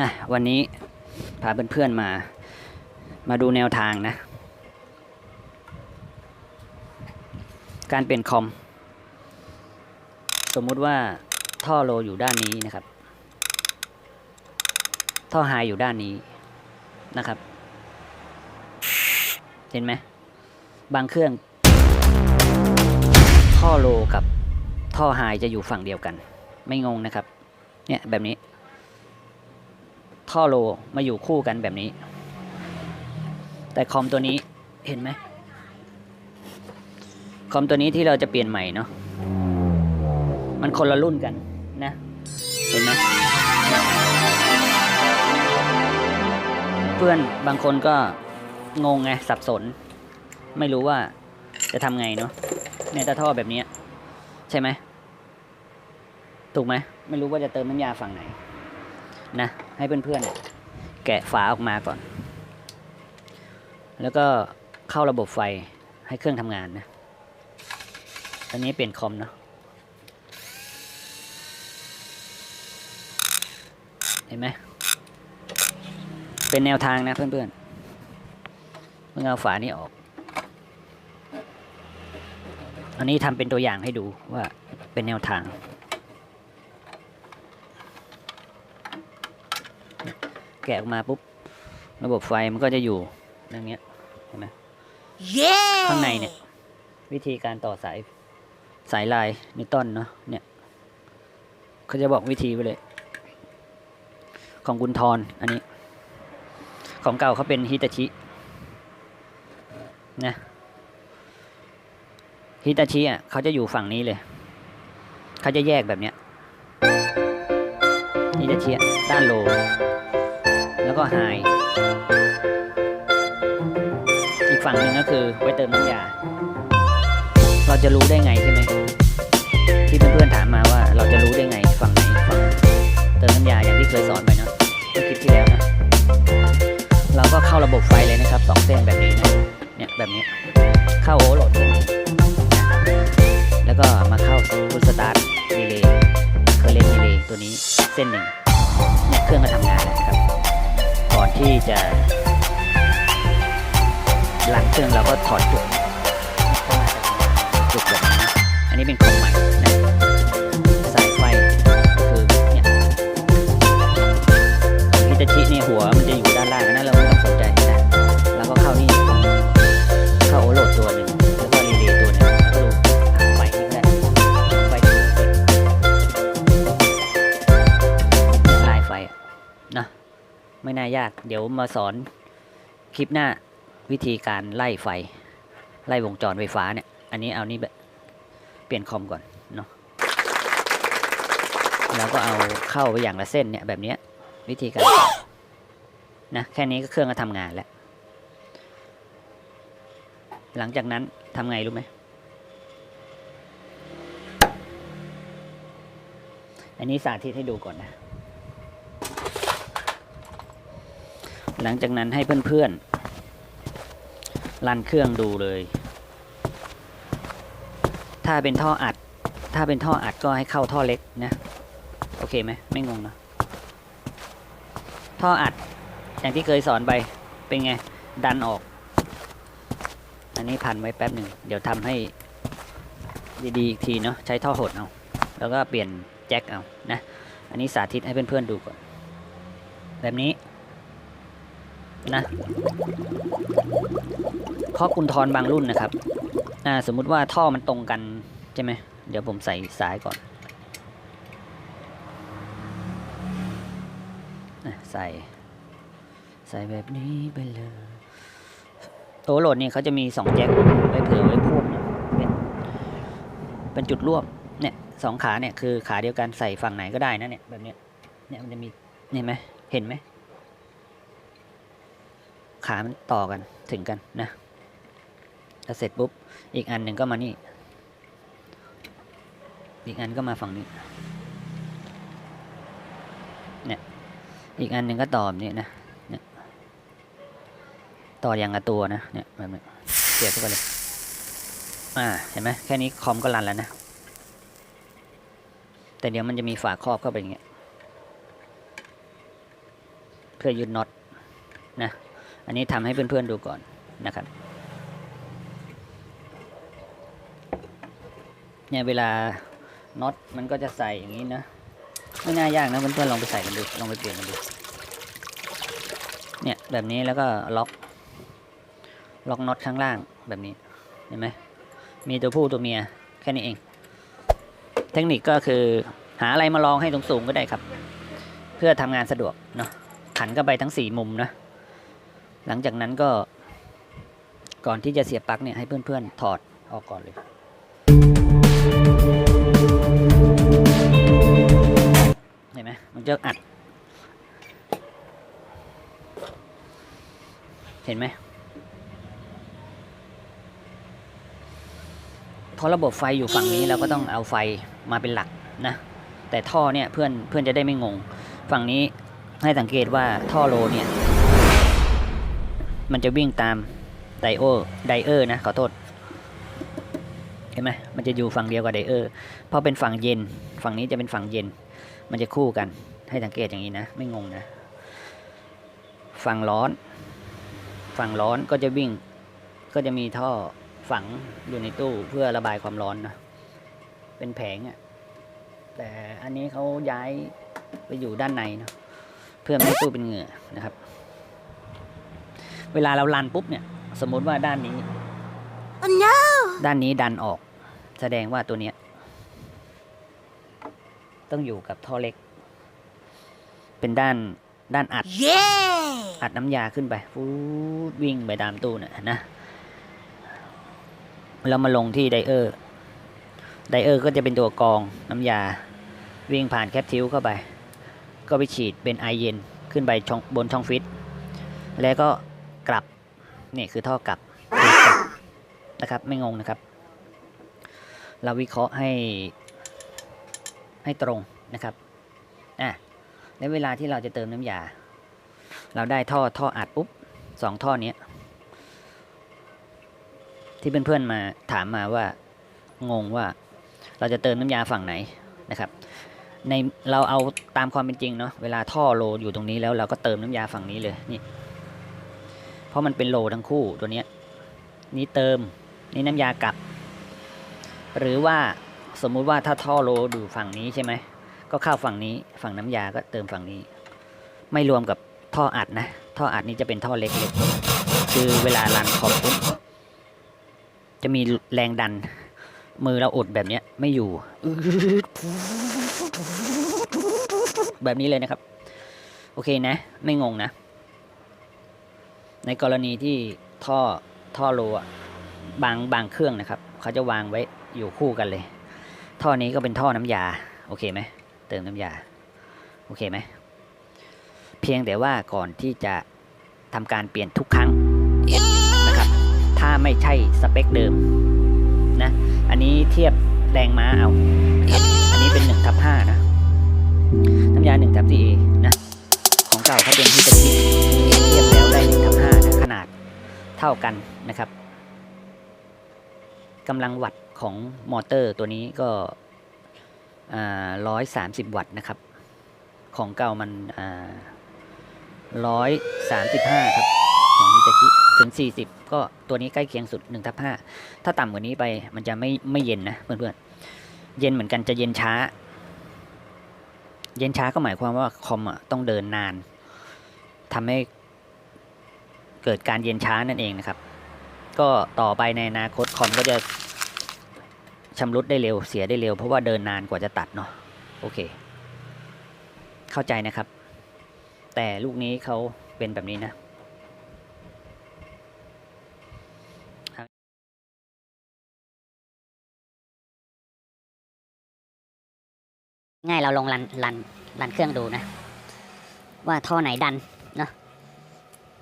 อะวันนี้พาเพื่อนๆมา มาดูแนวทางนะ การเปลี่ยนคอม สมมุติว่าท่อโลอยู่ด้านนี้นะครับ ท่อไฮอยู่ด้านนี้นะครับ เห็นไหม บางเครื่อง ท่อโลกับท่อไฮจะอยู่ฝั่งเดียวกัน ไม่งงนะครับ เนี่ยแบบนี้ ท่อโลมาอยู่คู่กันแบบนี้ แต่คอมตัวนี้เห็นไหมคอมตัวนี้ที่เราจะเปลี่ยนใหม่เนาะมันคนละรุ่นกันนะเห็นไหมเพื่อนบางคนก็งงไงสับสน ไม่รู้ว่าจะทำไงเนาะเนี่ยถ้าท่อแบบนี้ใช่ไหมถูกไหมไม่รู้ว่าจะเติมน้ำยาฝั่งไหน นะ ให้เพื่อนๆเนี่ยแกะฝาออกมาก่อน แล้วก็เข้าระบบไฟให้เครื่องทำงานนะอันนี้เปลี่ยนคอมเนาะเห็นไหมเป็นแนวทางนะเพื่อนๆเพิ่งเอาฝานี้ออก อันนี้ทำเป็นตัวอย่างให้ดูว่าเป็นแนวทาง แกะออกมาปุ๊บระบบไฟมันก็จะอยู่อย่างเงี้ยเห็นไหม Yeah! ข้างในเนี่ย วิธีการต่อสายสายลายนิวตันเนาะเนี่ยเขาจะบอกวิธีไว้เลย ของกุนทรอันนี้ ของเก่าเขาเป็นฮิตาชินะฮิตาชิอะเขาจะอยู่ฝั่งนี้เลย เขาจะแยกแบบเนี้ยฮิตาชิอะด้านโล แล้วก็ไฮอีกฝั่งหนึ่งก็คือไว้เติมน้ำยา เราจะรู้ได้ไงใช่ไหมที่เพื่อนๆถามมาว่าเราจะรู้ได้ไง ที่จะหลังเครื่องเราก็ถอดจุกเข้ามาจากจุกแบบนี้อันนี้เป็นของใหม่ น่ายาก เดี๋ยวมาสอนคลิปหน้าวิธีการไล่ไฟ ไล่วงจรไฟฟ้าเนี่ย อันนี้เอานี่แบบเปลี่ยนคอมก่อนเนาะแล้วก็เอาเข้าไปอย่างละเส้นเนี่ยแบบนี้วิธีการนะแค่นี้ก็เครื่องก็ทำงานแล้ว หลังจากนั้นทำไงรู้ไหมอันนี้สาธิตให้ดูก่อนนะ หลังจากนั้นให้เพื่อนๆรันเครื่องดูเลย ถ้าเป็นท่ออัด ถ้าเป็นท่ออัดก็ให้เข้าท่อเล็กนะ โอเคไหมไม่งงนะท่ออัด อย่างที่เคยสอนไป เป็นไง ดันออก อันนี้พันไว้แป๊บหนึ่ง เดี๋ยวทำให้ดีๆอีกทีเนาะ ใช้ท่อหดเอา แล้วก็เปลี่ยนแจ็คเอา นะ อันนี้สาธิตให้เพื่อนๆดูก่อน แบบนี้ นะข้อกุนทรบางรุ่นนะครับอ่าสมมุติว่าท่อมันตรงกันใช่ไหมเดี๋ยวผมใส่สายก่อนอใส่ ใส่แบบนี้ไปเลยโตโหลดนี่เขาจะมีสองแจ็คไว้เผื่อไว้พ่วงเป็นเป็นจุดร่วมเนี่ยสองขาเนี่ยคือขาเดียวกันใส่ฝั่งไหนก็ได้นะเนี่ยแบบเนี้ยเนี่ยมันจะมีเห็นไหมเห็นไหม ขามันต่อกันถึงกันนะแล้วเสร็จปุ๊บ อีกอันหนึ่งก็มานี่ อีกอันก็มาฝั่งนี้ เนี่ย อีกอันหนึ่งก็ต่อแบบนี้นะ เนี่ย ต่ออย่างกับตัวนะ เนี่ยแบบนี้เสียบเข้าไปเลย อ่า เห็นไหมแค่นี้คอมก็รันแล้วนะ แต่เดี๋ยวมันจะมีฝาครอบเข้าไปอย่างเงี้ย เพื่อยึดน็อตนะ อันนี้ทำให้เพื่อนๆดูก่อนนะครับเนี่ยเวลาน็อตมันก็จะใส่อย่างนี้นะไม่น่ายากนะเพื่อนๆลองไปใส่กันดูลองไปเปลี่ยนกันดูเนี่ยแบบนี้แล้วก็ล็อกล็อกน็อตข้างล่างแบบนี้เห็นไหมมีตัวผู้ตัวเมียแค่นี้เอง เทคนิคก็คือหาอะไรมาลองให้สูงๆก็ได้ครับ เพื่อทำงานสะดวกเนาะขันก็ไปทั้งสี่มุมนะ หลังจากนั้นก็ก่อนที่จะเสียบปลั๊กเนี่ยให้เพื่อนๆถอดออกก่อนเลย เห็นไหมมันจะอัด เห็นไหมเพราะระบบไฟอยู่ฝั่งนี้เราก็ต้องเอาไฟมาเป็นหลักนะแต่ท่อเนี่ยเพื่อนเพื่อนจะได้ไม่งง ฝั่งนี้ให้สังเกตว่าท่อโลเนี่ย มันจะวิ่งตามไดโอไดเออร์นะขอโทษเห็นไหมมันจะอยู่ฝั่งเดียวกับไดเออร์เพราะเป็นฝั่งเย็น ฝั่งนี้จะเป็นฝั่งเย็น มันจะคู่กัน ให้สังเกตอย่างนี้นะ ไม่งงนะ ฝั่งร้อน ฝั่งร้อนก็จะวิ่ง ก็จะมีท่อฝังอยู่ในตู้เพื่อระบายความร้อนนะ เป็นแผงอะ่ะ แต่อันนี้เขาย้ายไปอยู่ด้านในเนอะเพื่อไม่ให้ตู้เป็นเหงื่อนะครับ เวลาเราลันปุ๊บเนี่ย สมมติว่าด้านนี้ด้านนี้ดันออก แสดงว่าตัวเนี้ย ต้องอยู่กับท่อเล็ก เป็นด้านด้านอัดอัดน้ำยาขึ้นไปฟูดวิ่งไปตามตู้น่ะนะแล้วมาลงที่ไดเออร์ไดเออร์ก็จะเป็นตัวกรองน้ำยา วิ่งผ่านแคปทิวเข้าไป ก็ไปฉีดเป็นไอเย็นขึ้นไปช่องบนช่องฟิต แล้วก็ กลับนี่คือท่อกลับดูกลับนะครับ ไม่งงนะครับ เราวิเคราะห์ให้ให้ตรงนะครับอะแล้วเวลาที่เราจะเติมน้ำยา เราได้ท่อท่ออัดปุ๊บสองท่อเนี้ยที่เพื่อนๆมาถามมาว่างงว่าเราจะเติมน้ำยาฝั่งไหนนะครับในเราเอาตามความเป็นจริงเนาะเวลาท่อโลอยู่ตรงนี้แล้วเราก็เติมน้ำยาฝั่งนี้เลยนี่ เพราะมันเป็นโลทั้งคู่ตัวเนี้ยนี่เติมนี่น้ำยากลับ หรือว่าสมมุติว่าถ้าท่อโลอยู่ฝั่งนี้ใช่ไหมก็เข้าฝั่งนี้ฝั่งน้ำยาก็เติมฝั่งนี้ ไม่รวมกับท่ออัดนะ ท่ออัดนี้จะเป็นท่อเล็กๆคือเวลารันคอมปุ๊บจะมีแรงดัน มือเราอดแบบเนี้ยไม่อยู่ แบบนี้เลยนะครับ โอเคนะ ไม่งงนะ ในกรณีที่ท่อท่อโลบางบางเครื่องนะครับเขาจะวางไว้อยู่คู่กันเลย ท่อนี้ก็เป็นท่อน้ำยาโอเคไหมเติมน้ำยาโอเคไหมเพียงแต่ว่าก่อนที่จะทำการเปลี่ยนทุกครั้งนะครับ ถ้าไม่ใช่สเปคเดิมนะอันนี้เทียบแรงม้าเอาครับอันนี้เป็น1ทับ5นะน้ำยา1ทับ4นะของเก่าเขาเป็นฮิตาชิเทียบแล้วได้1ทับ นะขนาดเท่ากันนะครับกำลังวัตต์ของมอเตอร์ตัวนี้ก็ร้อยสามสิบวัตต์นะครับ ของเก่ามันร้อยสามสิบห้าครับของมิตาชิถึงสี่สิบก็ตัวนี้ใกล้เคียงสุดหนึ่งทับห้าถ้าต่ำกว่านี้ไปมันจะไม่ไม่เย็นนะเพื่อนๆ เย็นเหมือนกันจะเย็นช้า เย็นช้าก็หมายความว่าคอมอะต้องเดินนานทำให้ เกิดการเย็นช้านั่นเองนะครับ ก็ต่อไปในอนาคตคอมก็จะชำรุดได้เร็วเสียได้เร็ว เพราะว่าเดินนานกว่าจะตัดเนาะโอเค เข้าใจนะครับ แต่ลูกนี้เขาเป็นแบบนี้นะง่ายเราลองรันรันรันเครื่องดูนะ ว่าท่อไหนดันเนาะ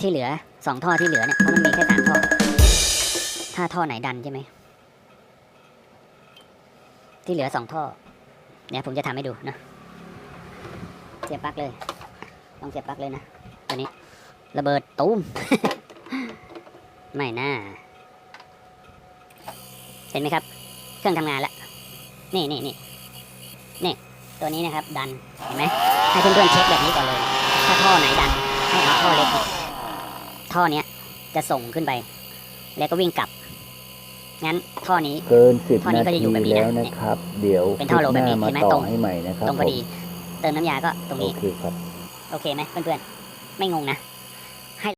ที่เหลือ สองท่อที่เหลือเนี่ยเพราะมันมีแค่สามท่อ ถ้าท่อไหนดันใช่ไหม ที่เหลือสองท่อ เนี่ยผมจะทำให้ดูนะเสียบปลั๊กเลยลองเสียบปลั๊กเลยนะ ตัวนี้ ระเบิดตูม ไม่น่า เห็นไหมครับ เครื่องทำงานแล้วนี่นี่นี่นี่ตัวนี้นะครับ ดัน เห็นไหมให้เพื่อนๆเช็คแบบนี้ก่อนเลย ถ้าท่อไหนดัน ให้เอาท่อเล็ก ท่อเนี้ยจะส่งขึ้นไป แล้วก็วิ่งกลับ งั้นท่อนี้เกินสิบท่อนี้นาก็จะอยู่ทีแบบนี้นะแล้วนะครับ เดี๋ยวเป็นท่อโลแบบนี้คลิปหเห็นไหมมาตรต่องให้ใหม่นะครับตรงพอดี เติมน้ำยาก็ตรงโอนี้เคครับ โอเคไหมเพื่อนๆ ไม่งงนะ